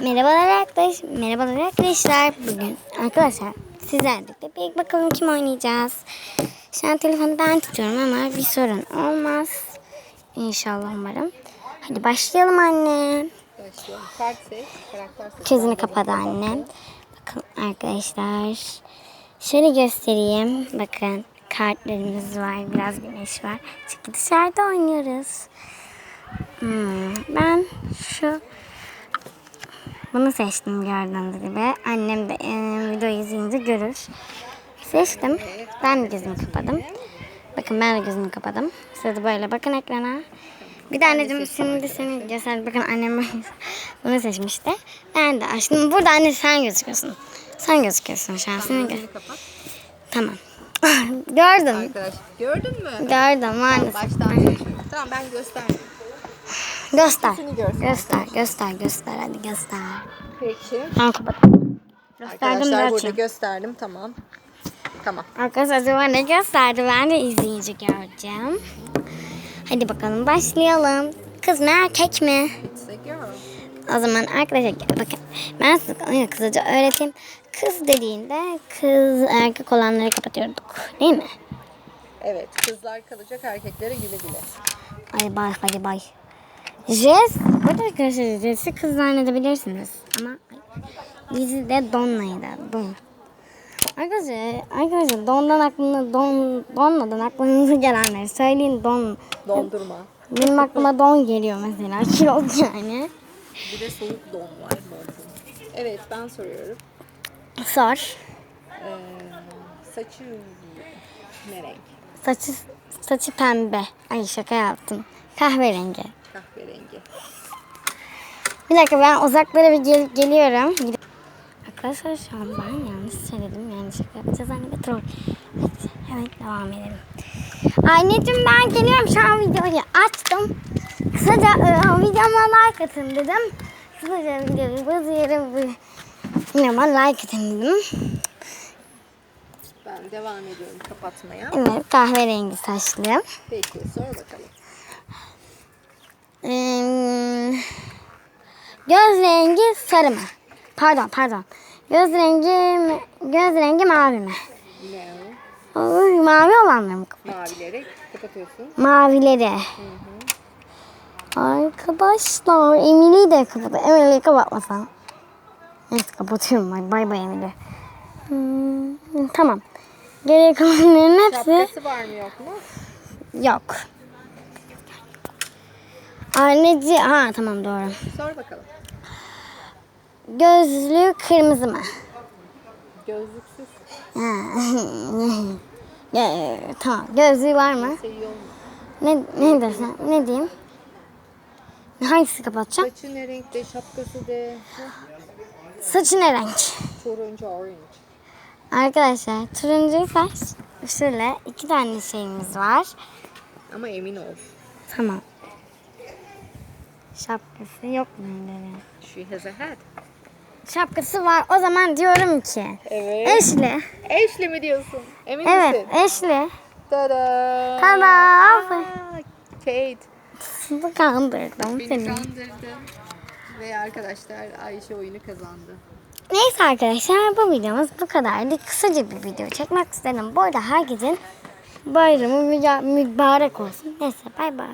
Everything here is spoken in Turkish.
Merhabalar arkadaş, merhabalar arkadaşlar. Bugün arkadaşlar sizlerle bir bakalım kim oynayacağız. Şu an telefonu ben tutuyorum ama bir sorun olmaz. İnşallah umarım. Hadi başlayalım anne. Gözünü kapadı annem. Bakın arkadaşlar. Şöyle göstereyim. Bakın kartlarımız var. Biraz güneş var. Çünkü dışarıda oynuyoruz. Hmm, ben şu bunu seçtim gördüğünüz gibi. Annem de e, videoyu izleyince görür. Seçtim. Ben de gözümü kapadım. Bakın ben de gözümü kapadım. Siz de böyle bakın ekrana. Bir de anneciğim şimdi seni göster. Bakın annem bunu seçmişti. Ben de açtım. Burada anne sen gözüküyorsun. Sen gözüküyorsun şu an. Seni Gözünü kapat. tamam. Gördüm. Arkadaş gördün mü? Gördüm maalesef. Baştan seçiyorum. Tamam ben gösterdim. Göster. Göster, göster, göster. Hadi göster. Peki. Tamam kapattım. Gösterdim Arkadaşlar burada zaten. gösterdim. Tamam. Tamam. Arkadaşlar acaba ne gösterdi? Ben de izleyince göreceğim. Hadi bakalım başlayalım. Kız mı erkek mi? It's a girl. O zaman arkadaşlar bakın ben size kısaca öğreteyim. Kız dediğinde kız erkek olanları kapatıyorduk. Değil mi? Evet. Kızlar kalacak erkeklere güle güle. Ay bay hadi bay. Jess, burada arkadaşlar Jess'i kız zannedebilirsiniz. Ama bizi de Donna'ydı. Don. Arkadaşlar, arkadaşlar Don'dan aklına Don, Donna'dan aklınıza gelenleri söyleyin Don. Dondurma. Benim aklıma Don geliyor mesela. Kilot yani. Bir de soğuk don var. Evet ben soruyorum. Sor. Ee, saçı ne renk? Saçı, saçı pembe. Ay şaka yaptım. Kahverengi. Kahverengi. Bir dakika ben uzaklara bir gel- geliyorum. Arkadaşlar şu an ben yanlış söyledim. Yani şaka yapacağız anne ve troll. Hadi hemen devam edelim. Anneciğim ben geliyorum şu an videoyu açtım. Kısaca e, videoma like atın dedim. Kısaca videoyu bozuyorum. Videoma like atın dedim. Ben devam ediyorum kapatmaya. Evet kahverengi saçlı. Peki sor bakalım. Ee, göz rengi sarı mı? Pardon pardon. Göz rengi göz rengi mavi mi? No. Ay, mavi olanları mı? kapat- Mavileri kapatıyorsun. Mavileri. Arkadaşlar Emily'yi de kapat. Emily'yi kapatmasam. Neyse kapatıyorum ben. Bay bay Emily. Hmm, tamam. Geriye kalanların hepsi Şapkası var mı yok mu? yok. Anneci, ha tamam doğru. Sor bakalım. Gözlüğü kırmızı mı? Gözlüksüz Ha. Ya, tamam. Gözlüğü var mı? Ne ne dersen? Ne diyeyim? Hangisi kapatacağım? Saçı ne renkte, şapkası de. Saçı ne renk? Turuncu, orange. Arkadaşlar turuncu saç. Şöyle iki tane şeyimiz var. Ama emin ol. Tamam. Şapkası yok mu? elleri? She has a hat. Şapkası var. O zaman diyorum ki. Evet. Eşli. Ashley mi diyorsun? Emin Evet misin? eşli. Tada. Tada. Aa, Kate. Bu kandırdım Beni seni. kandırdı. Ve arkadaşlar Ayşe oyunu kazandı. Neyse arkadaşlar bu videomuz bu kadardı. Kısaca bir video çekmek istedim. Bu arada herkesin bayramı müba- mübarek olsun. Neyse bay bay.